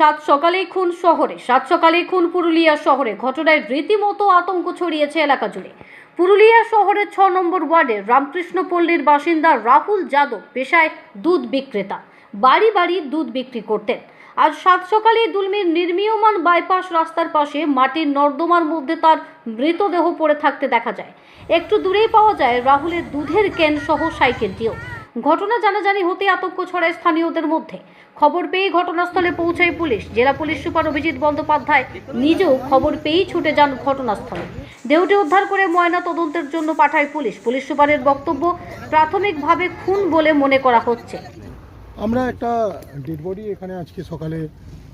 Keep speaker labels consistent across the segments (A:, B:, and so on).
A: সাত সকালেই খুন শহরে, সাত সকালেই খুন পুরুলিয়া শহরে। ঘটনায় রীতিমতো আতঙ্ক ছড়িয়েছে এলাকা জুড়ে। পুরুলিয়া শহরের ছ নম্বর ওয়ার্ডের রামকৃষ্ণপল্লীর বাসিন্দা রাহুল যাদব পেশায় দুধ বিক্রেতা। বাড়ি বাড়ি দুধ বিক্রি করতেন। আজ সাত সকালে দুলমির নির্মীয়মান বাইপাস রাস্তার পাশে মাটির নর্দমার মধ্যে তার মৃতদেহ পড়ে থাকতে দেখা যায়। একটু দূরেই পাওয়া যায় রাহুলের দুধের ক্যান সহ সাইকেলটিও। ঘটনা জানাজানি হতে আতঙ্ক ছড়ায় স্থানীয়দের মধ্যে। খবর পেয়ে ঘটনাস্থলে পৌঁছায় পুলিশ। জেলা পুলিশ সুপার অভিজিৎ বন্দ্যোপাধ্যায় নিজেও খবর পেয়েই ছুটে যান ঘটনাস্থলে। দেহটি উদ্ধার করে ময়না তদন্তের জন্য পাঠায় পুলিশ। পুলিশ সুপারের বক্তব্য, প্রাথমিকভাবে খুন বলে মনে করা হচ্ছে।
B: আমরা একটা ডেড বডি এখানে আজকে সকালে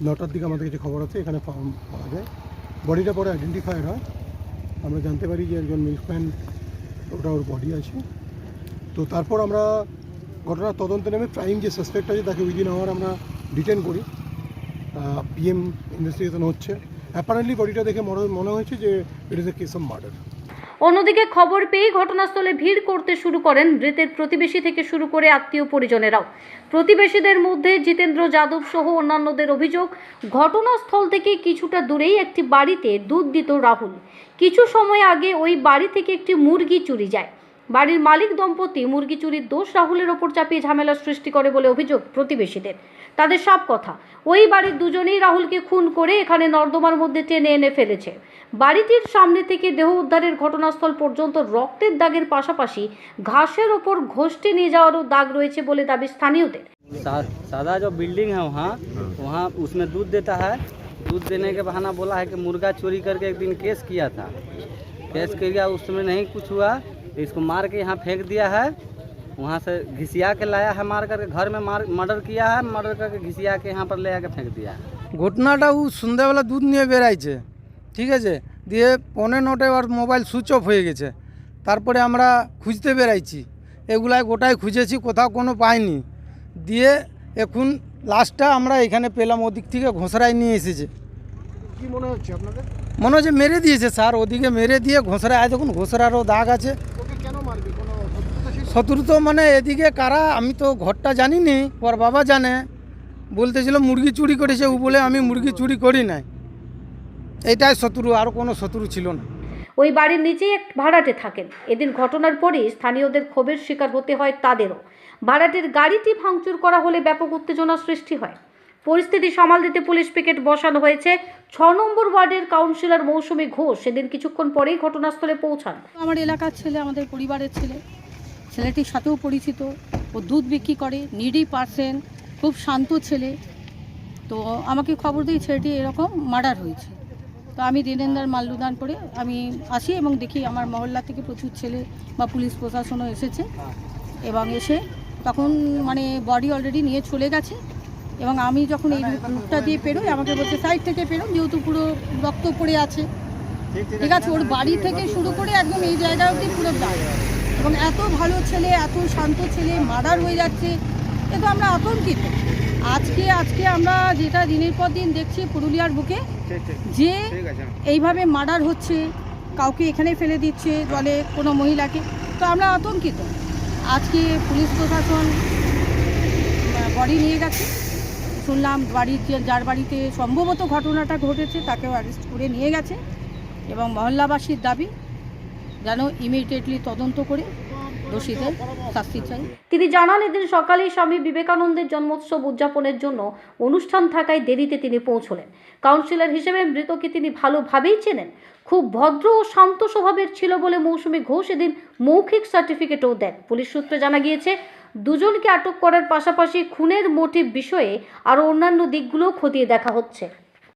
B: নটার দিকে আমাদের কাছে খবর আছে, এখানে পাওয়া যায়। বডিটা পরে আইডেন্টিফায়ার হয়। আমরা জানতে পারি যে একজন মিল্কম্যান ওটা ওর বডি আছে। তো তারপর আমরা ঘটনার তদন্তে নেমে প্রাইম যে সাসপেক্ট আছে তাকে উইদিন আওয়ার আমরা ডিটেন করি। পিএম ইনভেস্টিগেশন হচ্ছে। অ্যাপারেন্টলি বডিটা দেখে মনে হয়েছে যে it is a case of murder
A: অন্যদিকে খবর পেয়ে ঘটনাস্থলে ভিড় করতে শুরু করেন মৃতের প্রতিবেশী থেকে শুরু করে আত্মীয় পরিজনেরাও। প্রতিবেশীদের মধ্যে জিতেন্দ্র যাদব সহ অন্যান্যদের অভিযোগ, ঘটনাস্থল থেকে কিছুটা দূরেই একটি বাড়িতে দুধ দিত রাহুল। কিছু সময় আগে ওই বাড়ি থেকে একটি মুরগি চুরি যায়। বাড়ির মালিক দম্পতি মুরগি চুরির দোষ রাহুলের ওপর চাপিয়ে ঝামেলা সৃষ্টি করে বলে অভিযোগ প্রতিবেশীদের তাদের সব কথা ওই বাড়ির দুজনেই রাহুলকে খুন করে এখানে নর্দমার মধ্যে টেনে এনে ফেলেছে বাড়িটির সামনে থেকে দেহ উদ্ধারের ঘটনাস্থল পর্যন্ত রক্তের দাগের পাশাপাশি ঘাসের ওপর ঘষটে নিয়ে যাওয়ারও দাগ রয়েছে বলে দাবি স্থানীয়দের
C: सा- सादा जो बिल्डिंग है वहाँ वहाँ उसमें दूध देता है दूध देने के बहाना बोला है कि मुर्गा चोरी करके एक दिन केस किया था केस किया उस समय नहीं कुछ हुआ तो इसको मार के यहाँ फेंक दिया है वहाँ से घिसिया के लाया है मार करके घर में मार मर्डर किया है मर्डर करके घिसिया के यहाँ पर ले आके फेंक दिया है
D: ঘটনাটা ও সন্ধ্যাবেলা দুধ নিয়ে বেরাইছে ঠিক আছে দিয়ে পনেরো নটায় ওর মোবাইল সুইচ অফ হয়ে গেছে তারপরে আমরা খুঁজতে বেরাইছি এগুলাই গোটাই খুঁজেছি কোথাও কোনো পাইনি দিয়ে এখন লাস্টটা আমরা এখানে পেলাম ওদিক থেকে ঘোষরায় নিয়ে এসেছে
B: কি মনে হচ্ছে আপনাদের
D: মনে হচ্ছে মেরে দিয়েছে স্যার ওদিকে মেরে দিয়ে ঘোষরায় আয় দেখুন ঘোষরারও দাগ আছে শত্রু তো মানে এদিকে কারা আমি তো ঘরটা জানি নি ওর বাবা জানে। বলতেছিল মুরগি চুরি করেছে ও বলে আমি মুরগি চুরি করি নাই। এটাই শত্রু আর কোনো শত্রু ছিল না।
A: ওই বাড়ির নিচেই এক ভাড়াটে থাকেন। এদিন ঘটনার পরেই স্থানীয়দের ক্ষোভের শিকার হতে হয় তাদেরও। ভাড়াটের গাড়িটি ভাঙচুর করা হলে ব্যাপক উত্তেজনা সৃষ্টি হয়। পরিস্থিতি সামাল দিতে পুলিশ পিকেট বসানো হয়েছে। ছ নম্বর ওয়ার্ডের কাউন্সিলর মৌসুমী ঘোষ সেদিন কিছুক্ষণ পরেই ঘটনাস্থলে পৌঁছান।
E: আমার এলাকার ছেলে আমাদের পরিবারের ছেলে ছেলেটির সাথেও পরিচিত ও দুধ বিক্রি করে নিডি পার্সেন খুব শান্ত ছেলে। তো আমাকে খবর দিই ছেলেটি এরকম মার্ডার হয়েছে। তো আমি দিনেন্দার মাল্যদান করে আমি আসি এবং দেখি আমার মহল্লা থেকে প্রচুর ছেলে বা পুলিশ প্রশাসনও এসেছে এবং এসে তখন মানে বডি অলরেডি নিয়ে চলে গেছে এবং আমি যখন এই রুটটা দিয়ে পেরোই আমাকে বলছে সাইড থেকে পেরো যেহেতু পুরো রক্ত পড়ে আছে। ঠিক আছে ওর বাড়ি থেকে শুরু করে একদম এই জায়গা অবধি পুরো দায় এবং এত ভালো ছেলে এত শান্ত ছেলে মার্ডার হয়ে যাচ্ছে এ তো আমরা আতঙ্কিত। আজকে আজকে আমরা যেটা দিনের পর দিন দেখছি পুরুলিয়ার বুকে যে এইভাবে মার্ডার হচ্ছে কাউকে এখানে ফেলে দিচ্ছে জলে কোনো মহিলাকে তো আমরা আতঙ্কিত। আজকে পুলিশ প্রশাসন বডি নিয়ে গেছে। শুনলাম বাড়ির যে- যার বাড়িতে সম্ভবত ঘটনাটা ঘটেছে তাকেও অ্যারেস্ট করে নিয়ে গেছে। এবং মহল্লাবাসীর দাবি যেন ইমিডিয়েটলি তদন্ত করে দোষীদের শাস্তি চাই।
A: তিনি জানান, এদিন সকালেই স্বামী বিবেকানন্দের জন্মোৎসব উদযাপনের জন্য অনুষ্ঠান থাকায় দেরিতে তিনি পৌঁছলেন। কাউন্সিলর হিসেবে মৃতকে তিনি ভালোভাবেই চেনেন। খুব ভদ্র ও শান্ত স্বভাবের ছিল বলে মৌসুমী ঘোষ এদিন মৌখিক সার্টিফিকেটও দেন। পুলিশ সূত্রে জানা গিয়েছে, দুজনকে আটক করার পাশাপাশি খুনের মোটিভ বিষয়ে আরও অন্যান্য দিকগুলোও খতিয়ে দেখা হচ্ছে।